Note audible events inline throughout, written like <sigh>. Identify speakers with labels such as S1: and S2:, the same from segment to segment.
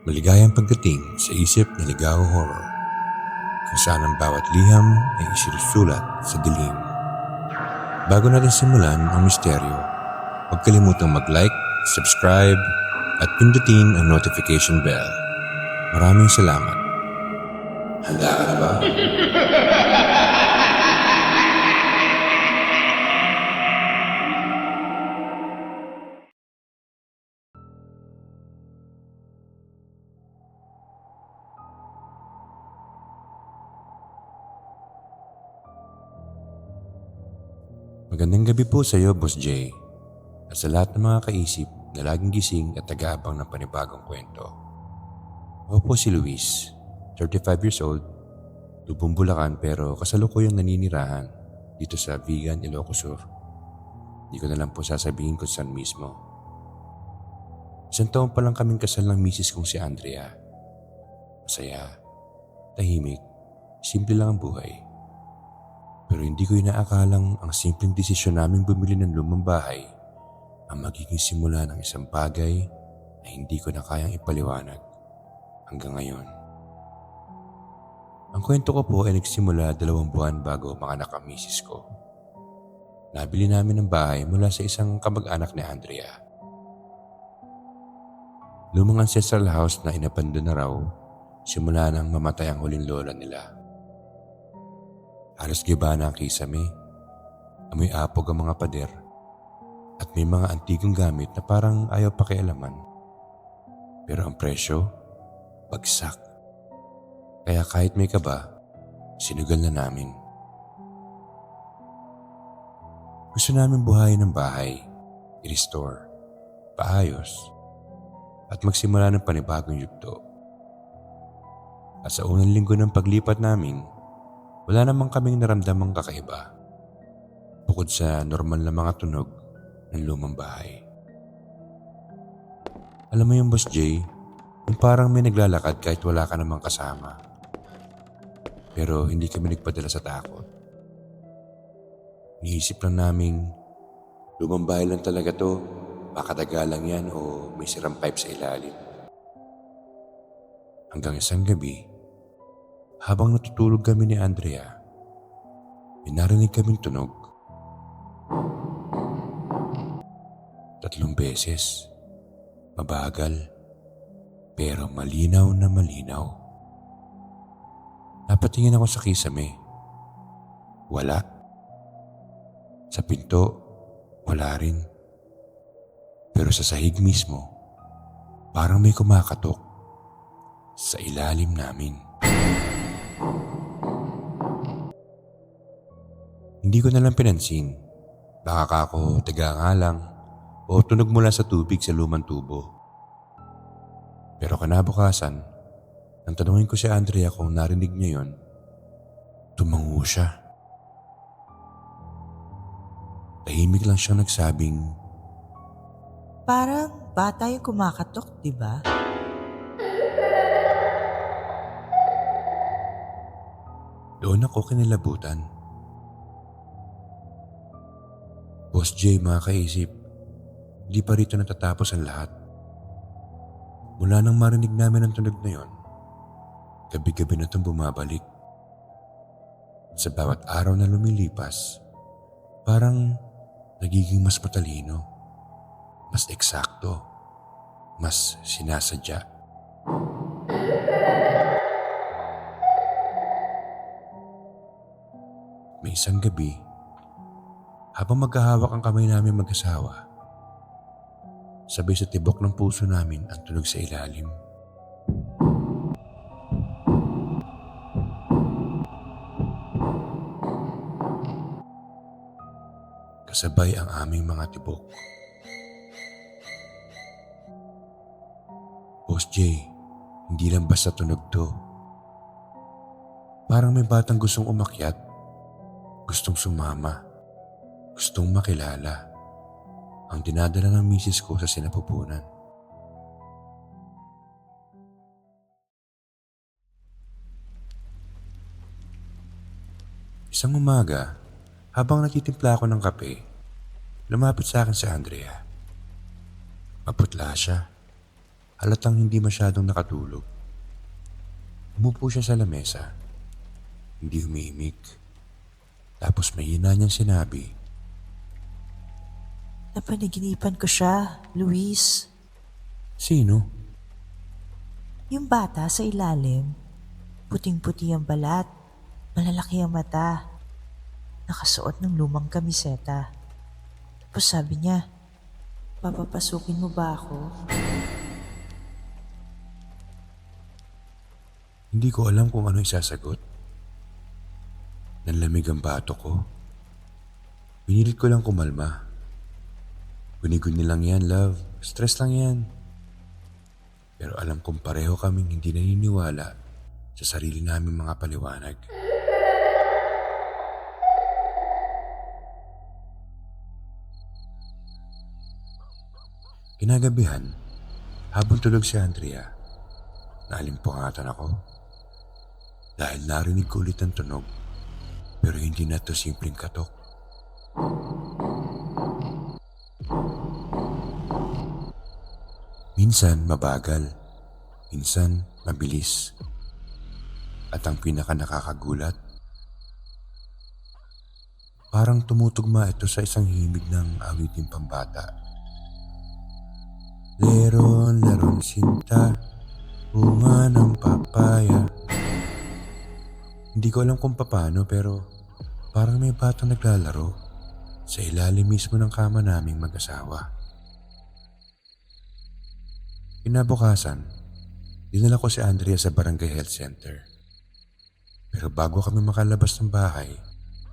S1: Maligayang pagdating sa isip na ligaw horror kung saan ang bawat liham ay isinusulat sa dilim. Bago natin simulan ang misteryo, huwag kalimutang mag-like, subscribe, at pindutin ang notification bell. Maraming salamat. Handa ka na ba? <laughs> gabi po sa iyo, Boss Jay. At sa lahat ng mga kaisip na laging gising at tagaabang ng panibagong kwento. Ako po si Luis, 35 years old, lubong Bulacan pero kasalukuyang naninirahan dito sa Vigan, Ilocos Sur. Hindi ko na lang po sasabihin kung saan mismo. Isang taon pa lang kaming kasal ng misis kong si Andrea. Masaya, tahimik, simple lang ang buhay. Pero hindi ko inaakalang ang simpleng desisyon naming bumili ng lumang bahay ang magiging simula ng isang bagay na hindi ko na kayang ipaliwanag hanggang ngayon. Ang kwento ko po ay nagsimula dalawang buwan bago manganak ang misis ko. Nabili namin ng bahay mula sa isang kamag-anak ni Andrea. Lumang ancestral house na inapando na raw simula nang mamatay ang huling lola nila. Halos gibana ang kisame. Amoy apog ang mga pader. At may mga antigong gamit na parang ayaw pakialaman. Pero ang presyo, bagsak. Kaya kahit may kaba, sinugal na namin. Gusto namin buhayin ng bahay, i-restore, paayos, at magsimula ng panibagong yugto. At sa unang linggo ng paglipat namin, wala namang kaming naramdamang kakaiba. Bukod sa normal na mga tunog ng lumang bahay. Alam mo yung Boss Jay, yung parang may naglalakad kahit wala ka namang kasama. Pero hindi kami nagpadala sa takot. Niisip lang naming, lumang bahay lang talaga to, baka daga lang yan o may sirang pipe sa ilalim. Hanggang isang gabi, habang natutulog kami ni Andrea, may narinig kaming tunog. Tatlong beses. Mabagal. Pero malinaw na malinaw. Napatingin ako sa kisame. Wala. Sa pinto, wala rin. Pero sa sahig mismo, parang may kumakatok sa ilalim namin. Hindi ko na lang pinansin. Baka ka ako taga nga lang o tunog mula sa tubig sa lumang tubo. Pero kanabukasan, nang tanungin ko si Andrea kung narinig niya yon, tumango siya. Tahimik lang siyang nagsabing,
S2: Parang bata yung kumakatok, di ba?
S1: doon ako kinilabutan. Boss J, mga kaisip, di pa rito natatapos ang lahat. Mula nang marinig namin ang tunog na yon, gabi-gabi na itong bumabalik. Sa bawat araw na lumilipas, parang nagiging mas matalino, mas eksakto, mas sinasadya. May isang gabi, habang magkahawak ang kamay namin mag-asawa, sabay sa tibok ng puso namin ang tunog sa ilalim. Kasabay ang aming mga tibok. Boss J, hindi lang basta tunog to. Parang may batang gustong umakyat, gustong sumama, gustong makilala ang dinadala ng misis ko sa sinapupunan. Isang umaga, habang nagtitimpla ako ng kape, lumapit sa akin si Andrea. Maputla siya. halatang hindi masyadong nakatulog. Umupo siya sa lamesa. Hindi humihimik. Tapos may hina niyang sinabi,
S2: Napanaginipan ko siya, Luis.
S1: Sino?
S2: Yung bata sa ilalim, puting-puti ang balat, malalaki ang mata, nakasuot ng lumang kamiseta. Tapos sabi niya, papapasukin mo ba ako?
S1: Hindi ko alam kung ano isasagot. Nanlamig ang bato ko. Pinilit ko lang kumalma. Guni-guni lang yan, love. Stress lang yan. Pero alam kong pareho kaming hindi naniniwala sa sarili namin mga paliwanag. Kinagabihan, habang tulog si Andrea, naalimpungatan ako. Dahil narinig ko ulit ang tunog, pero hindi na to simpleng katok. Minsan mabagal, minsan mabilis. At ang pinaka nakakagulat, parang tumutugma ito sa isang himig ng awiting pambata. Leron, leron sinta, bunga ng papaya. Hindi ko alam kung paano pero parang may batang naglalaro sa ilalim mismo ng kama naming mag-asawa. Kinabukasan, dinala ko si Andrea sa Barangay Health Center. Pero bago kami makalabas ng bahay,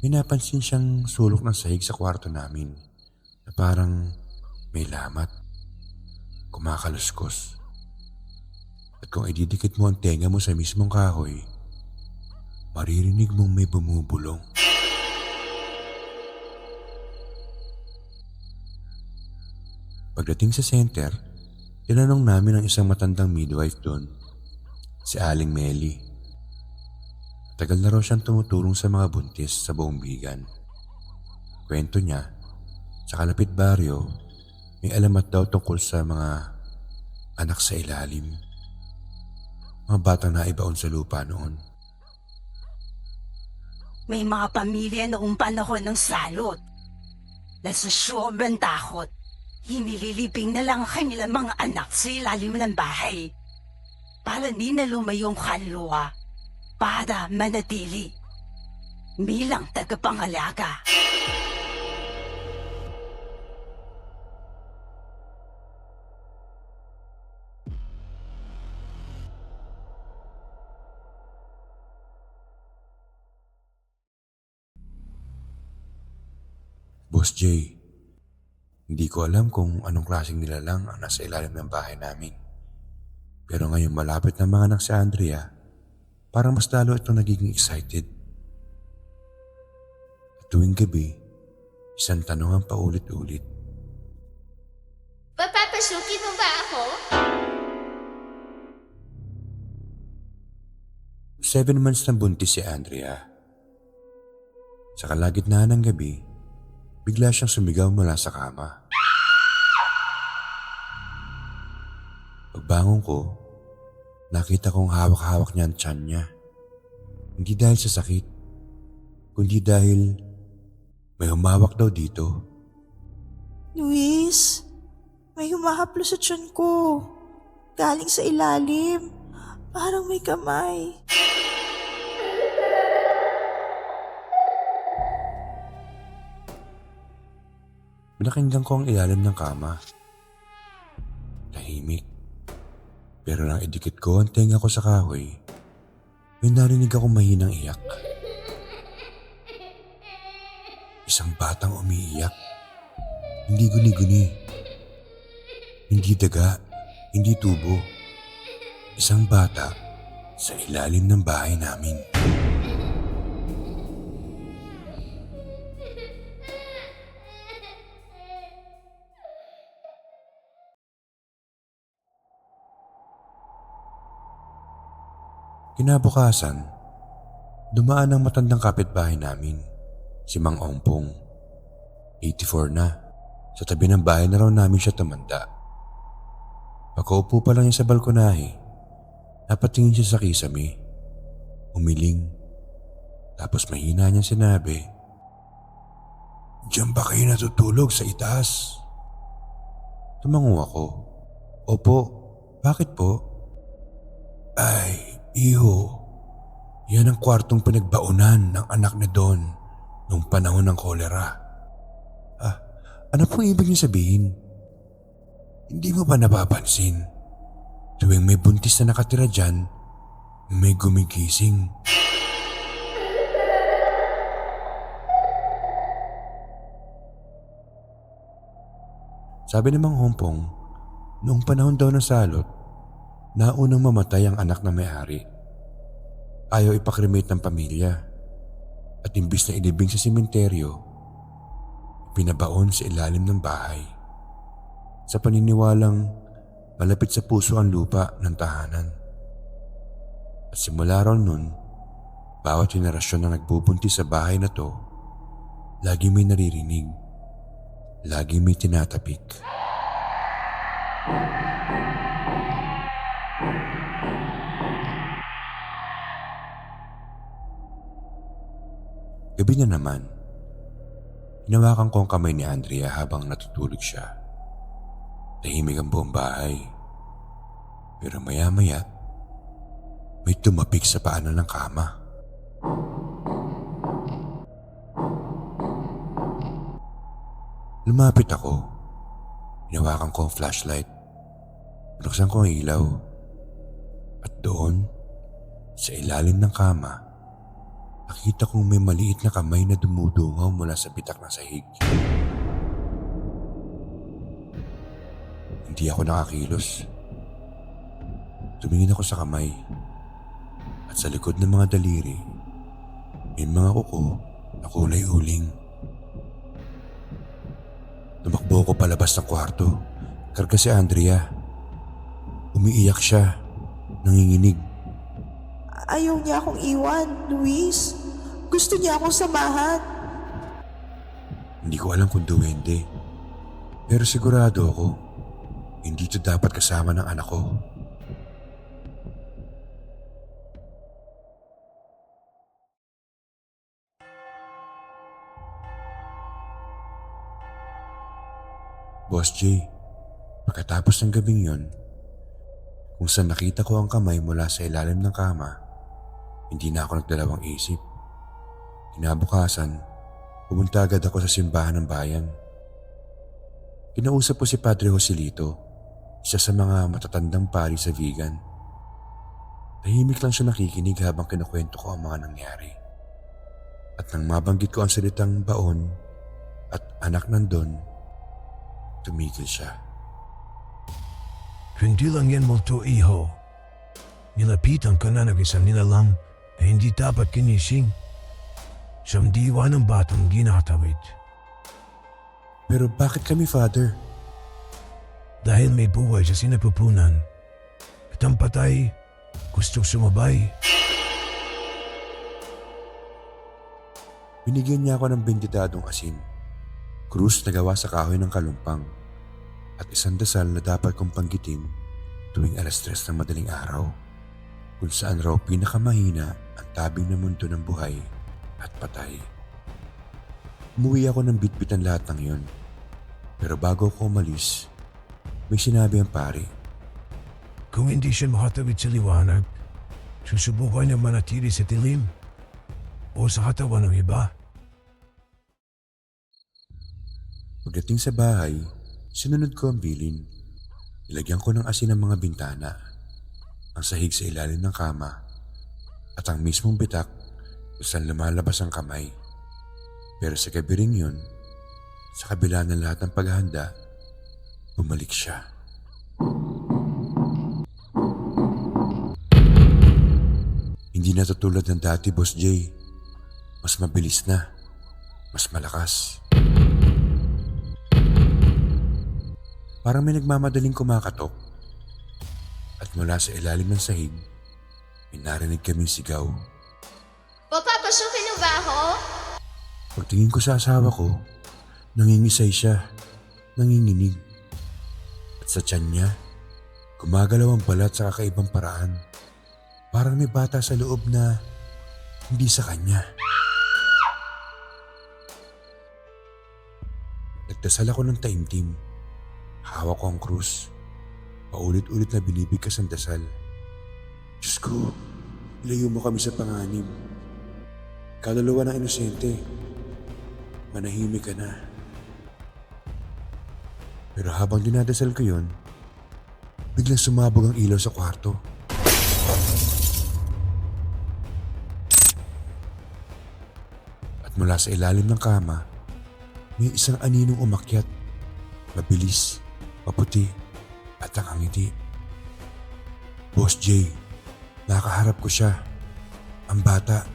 S1: may napansin siyang sulok ng sahig sa kwarto namin na parang may lamat, kumakaluskos. At kung ididikit mo ang tenga mo sa mismong kahoy, maririnig mong may bumubulong. Pagdating sa center, tinanong namin ang isang matandang midwife doon, si Aling Melly. Tagal na raw siyang tumutulong sa mga buntis sa buong bigan. Kwento niya, sa kalapit baryo, may alamat daw tungkol sa mga anak sa ilalim. Mga batang naibaon sa lupa noon.
S3: May mga pamilya noong panahon ng salot na sa takot, hinililiping na lang ang kanilang mga anak sa ilalim ng bahay. Para di na lumayong kaluluwa para manatili. Bilang tagapangalaga.
S1: Boss Jay, hindi ko alam kung anong klaseng nilalang ang nasa ilalim ng bahay namin. Pero ngayon malapit na mga anak si Andrea, parang mas lalo itong nagiging excited. At tuwing gabi, isang tanong ang paulit-ulit.
S4: Papapasukin mo ba ako?
S1: Seven months na buntis si Andrea. Sa kalagitnaan ng gabi, bigla siyang sumigaw mula sa kama. Pagbangon ko, nakita kong hawak-hawak niya ang tiyan niya. Hindi dahil sa sakit, kundi dahil may humawak daw dito.
S2: Luis, may humahaplo sa tiyan ko. Galing sa ilalim. Parang may kamay.
S1: Pinakinggan ko ang ilalim ng kama. Tahimik. Pero nang idikit ko ang tenga ko sa kahoy, may narinig akong mahinang iyak. Isang batang umiiyak. Hindi guni-guni. Hindi daga. Hindi tubo. Isang bata sa ilalim ng bahay namin. Kinabukasan, dumaan ang matandang kapitbahay namin, si Mang Ompong. 84 na. Sa tabi ng bahay na raw namin siya tumanda. Pagkaupo pa lang niya sa balkonahe, napatingin siya sa kisame. Umiling. Tapos mahina niya sinabi, Diyan ba kayo natutulog sa itaas? Tumango ako. Opo, bakit po? Ay, iho. Yan ang kwartong pinagbaunan ng anak ni Don nung panahon ng kolera. Ah, ano pong ibig niyo sabihin? Hindi mo ba napapansin? Tuwing may buntis na nakatira dyan, may gumigising. Sabi ni Mang Hompong, noong panahon daw ng salot, naunang mamatay ang anak na may-ari. Ayaw ipakremate ng pamilya at imbis na ilibing sa simenteryo, pinabaon sa ilalim ng bahay. Sa paniniwalang malapit sa puso ang lupa ng tahanan. At simula ron nun, bawat henerasyon na nagbubuntis sa bahay na to, lagi may naririnig, lagi may tinatapik. Gabi na naman, hinawakan ko ang kamay ni Andrea habang natutulog siya. Tahimik ang buong bahay. Pero maya-maya, may tumapik sa paanan ng kama. Lumapit ako. Hinawakan ko ang flashlight. Binuksan ko ang ilaw. At doon, sa ilalim ng kama, nakita kong may maliit na kamay na dumudungaw mula sa bitak ng sahig. Hindi ako nakakilos. Tumingin ako sa kamay at sa likod ng mga daliri, may mga kuko na kulay uling. Tumakbo ko palabas ng kwarto. Karga si Andrea. Umiiyak siya. Nanginginig.
S2: Ayaw niya akong iwan, Luis. Gusto niya akong samahan.
S1: Hindi ko alam kung duwende. Pero sigurado ako, hindi ito dapat kasama ng anak ko. Boss J, pagkatapos ng gabing yon, kung saan nakita ko ang kamay mula sa ilalim ng kama, hindi na ako nagdalawang isip. Kinabukasan, pumunta agad ako sa simbahan ng bayan. Kinausap ko si Padre Joselito, isa sa mga matatandang pari sa vegan. Tahimik lang siya nakikinig habang kinukwento ko ang mga nangyari. At nang mabanggit ko ang salitang baon at anak nandun, tumigil siya.
S4: Hindi lang yan multo iho. Nilapitan ka na ng isang nilalang na hindi dapat kinising. Siyang diwa ng batang ginatawid.
S1: Pero bakit kami, Father?
S4: Dahil may buhay sa sinapupunan. At ang patay, gustong sumabay.
S1: Binigyan niya ako ng benditadong asin, krus na gawa sa kahoy ng kalumpang, at isang dasal na dapat kong panggitin tuwing alas tres ng madaling araw, kung saan raw pinakamahina ang tabing ng mundo ng buhay at patay. Umuwi ako ng bitbitan lahat ng yon. Pero bago ako umalis, may sinabi ang pare.
S4: Kung hindi siya makatawid sa liwanag, susubukan niya manatili sa dilim o sa katawan ng iba.
S1: Pagdating sa bahay, sinunod ko ang bilin. Nilagyan ko ng asin ang mga bintana, ang sahig sa ilalim ng kama, at ang mismong bitak kung saan lumalabas ang kamay. Pero sa gabi rin yun, sa kabila ng lahat ng paghahanda, bumalik siya. Hindi na tulad ng dati, Boss Jay. Mas mabilis na. Mas malakas. Parang may nagmamadaling kumakatok. At mula sa ilalim ng sahig, may narinig kaming sigaw.
S5: O papasukin mo ba ako?
S1: Pagtingin ko sa asawa ko, nangingisay siya, nanginginig. At sa tiyan niya, Gumagalaw ang balat sa kakaibang paraan. Parang may bata sa loob na hindi sa kanya. Nagdasal ako ng taimtim. Hawak ko ang krus. Paulit-ulit na binibigkas ang dasal. Diyos ko, ilayo mo kami sa panganib. Kaluluwa ng inosente. Manahimik ka na. Pero habang dinadasal ko yun, biglang sumabog ang ilaw sa kwarto. At mula sa ilalim ng kama, may isang aninong umakyat. Mabilis, maputi, at nakangiti. Boss J, nakaharap ko siya. Ang bata,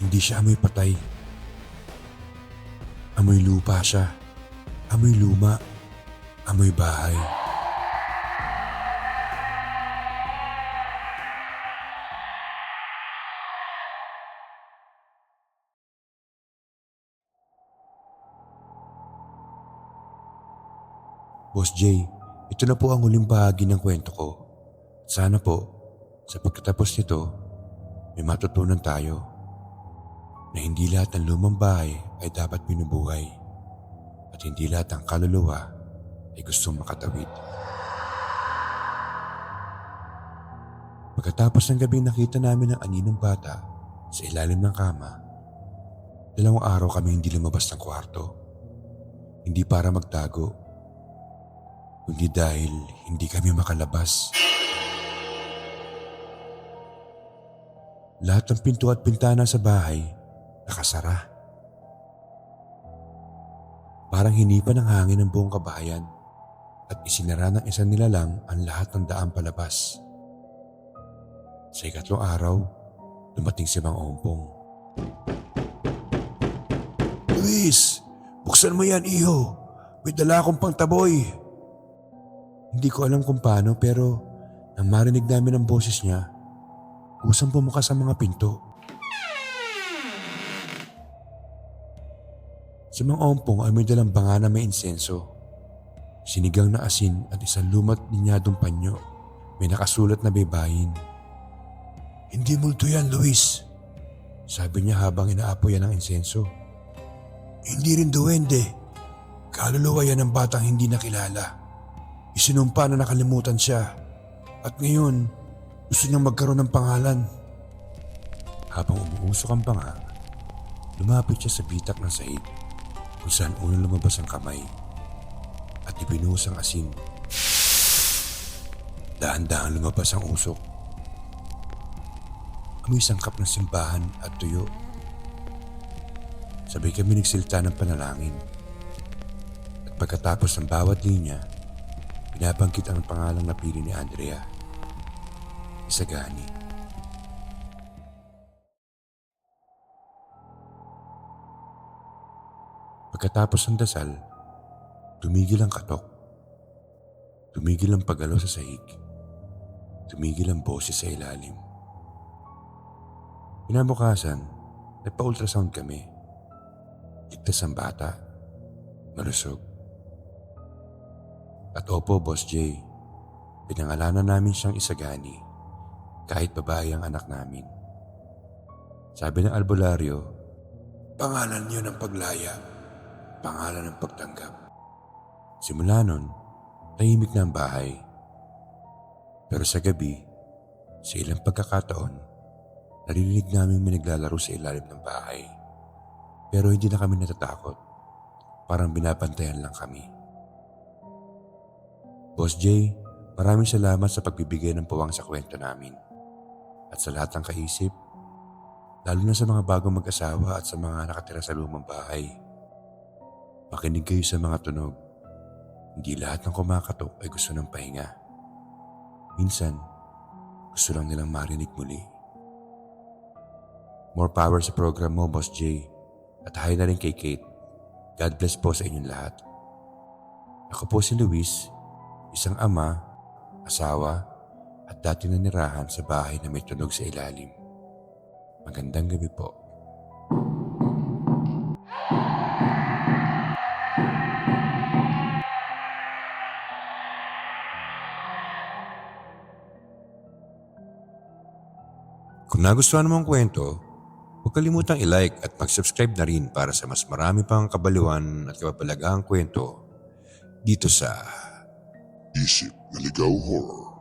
S1: hindi siya amoy patay. Amoy lupa siya. Amoy luma. Amoy bahay. Boss J, ito na po ang huling bahagi ng kwento ko. Sana po, sa pagkatapos nito, may matutunan tayo na hindi lahat ng lumang bahay ay dapat binubuhay at hindi lahat ng kaluluwa ay gustong makatawid. Pagkatapos ng gabing nakita namin ang aninong bata sa ilalim ng kama, dalawang araw kami hindi lumabas ng kwarto. Hindi para magtago, kundi dahil hindi kami makalabas. Lahat ng pinto at pintana sa bahay nakasara. Parang hinipa ng hangin ng buong kabahayan at isinara ng isang nilalang ang lahat ng daan palabas. Sa ikatlong araw, dumating si Mang Ompong. Luis, buksan mo yan, iho. May dala akong pangtaboy. Hindi ko alam kung paano pero nang marinig namin ang boses niya, kusang bumukas ang mga pinto. Si Mang Ompong ay may dalang banga na may insenso. Sinigang na asin at isang lumat ninyadong panyo. May nakasulat na baybayin. Hindi multo yan, Luis. Sabi niya habang inaapoy yan ng insenso. Hindi rin duwende. Kaluluwa yan ng batang hindi nakilala. Isinumpa na nakalimutan siya. At ngayon, gusto niyang magkaroon ng pangalan. Habang umuusok ang banga, lumapit siya sa bitak ng sahig kung saan unang lumabas ang kamay at ibinuhos ang asin. Dahan-dahan lumabas ang usok. Amoy sangkap ng simbahan at tuyo. Sabay kami nagsilta ng panalangin. At pagkatapos ng bawat linya, Binabangkit ang pangalang napili ni Andrea. Isagani. Pagkatapos ng dasal, tumigil ang katok. Tumigil ang pagalaw sa sahig. Tumigil ang boses sa ilalim. Pinabukasan, nagpa-ultrasound kami. Ligtas ang bata. Malusog. At opo, Boss J, pinangalanan namin siyang isagani kahit babae ang anak namin. Sabi ng albularyo, pangalan niyo ng paglaya, pangalan ng pagtanggap. Simula nun, tahimik na ang bahay. Pero sa gabi, sa ilang pagkakataon, narinig namin may naglalaro sa ilalim ng bahay. Pero hindi na kami natatakot. Parang binabantayan lang kami. Boss J, maraming salamat sa pagbibigay ng puwang sa kwento namin. At sa lahat ng kaisip, lalo na sa mga bagong mag-asawa at sa mga nakatira sa lumang bahay. Makinig kayo sa mga tunog. Hindi lahat ng kumakatok ay gusto ng pahinga. Minsan, gusto lang nilang marinig muli. More power sa program mo, Boss J. At hi na rin kay Kate. God bless po sa inyong lahat. Ako po si Luis, isang ama, asawa at dati na nirahan sa bahay na may tunog sa ilalim. Magandang gabi po. Kung nagustuhan mo ang kwento, huwag kalimutang i-like at mag-subscribe na rin para sa mas marami pang kabaliwan at kababalagahang kwento dito sa
S6: Isip na Ligaw Horror.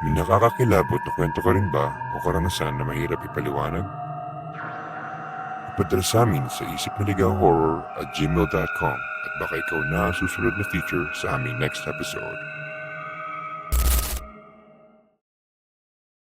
S6: May nakakakilabot na kwento ka rin ba o karanasan na mahirap ipaliwanag? Ipadala sa amin sa isip at gmail.com at baka ikaw na susunod na feature sa aming next episode.